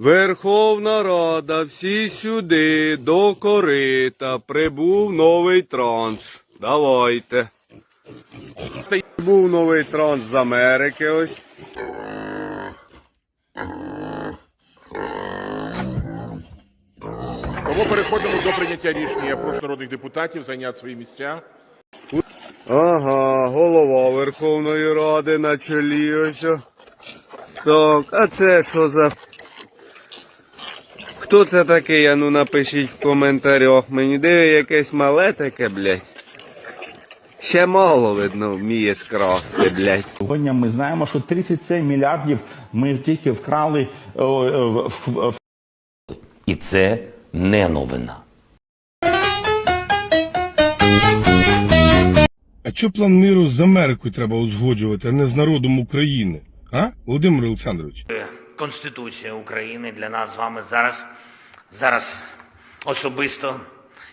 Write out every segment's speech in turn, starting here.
Верховна Рада, всі сюди, до корита, прибув новий транш. Давайте. Був новий транш з Америки ось. Тому переходимо до прийняття рішення. Я прошу народних депутатів зайняти свої місця. Ага, голова Верховної Ради на чолі ось. Так, а це що за. Хто це такий? А ну напишіть в коментарях. Мені диви якесь мале таке, блядь. Ще мало видно, вміє скрасти, блядь. Сьогодні ми знаємо, що 37 мільярдів ми тільки вкрали о, о, в- в- в І це не новина. А що план миру з Америкою треба узгоджувати, а не з народом України? А? Володимир Олександрович? Конституція України для нас з вами зараз, зараз особисто,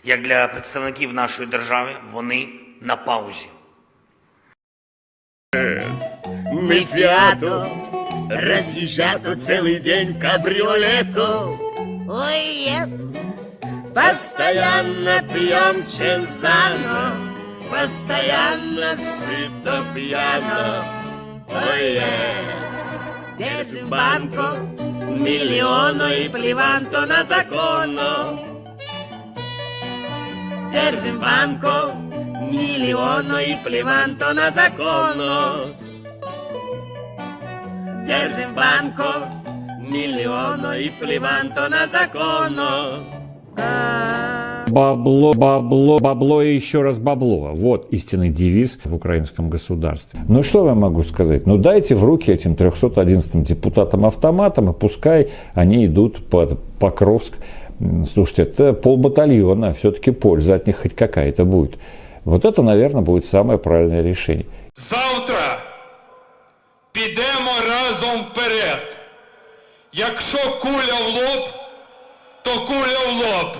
як для представників нашої держави, вони на паузі. Мы фиату разъезжату целый день в кабриолету. Ой, ес. Постоянно пьем чензано, постоянно сыто пьяно. Ой, ес. Держим банку, миллиону и плеванту на закону. Держим банку, миллиону и плеванту на закону. Держим банку, миллиону и плеванту на закону. Бабло, бабло, бабло и еще раз бабло. Вот истинный девиз в украинском государстве. Ну что я могу сказать? Ну дайте в руки этим 311 депутатам автоматом, и пускай они идут под Покровск. Слушайте, это полбатальона, все-таки польза от них хоть какая-то будет. Вот это, наверное, будет самое правильное решение. Завтра підемо разом вперед. Якщо куля в лоб, то куля в лоб.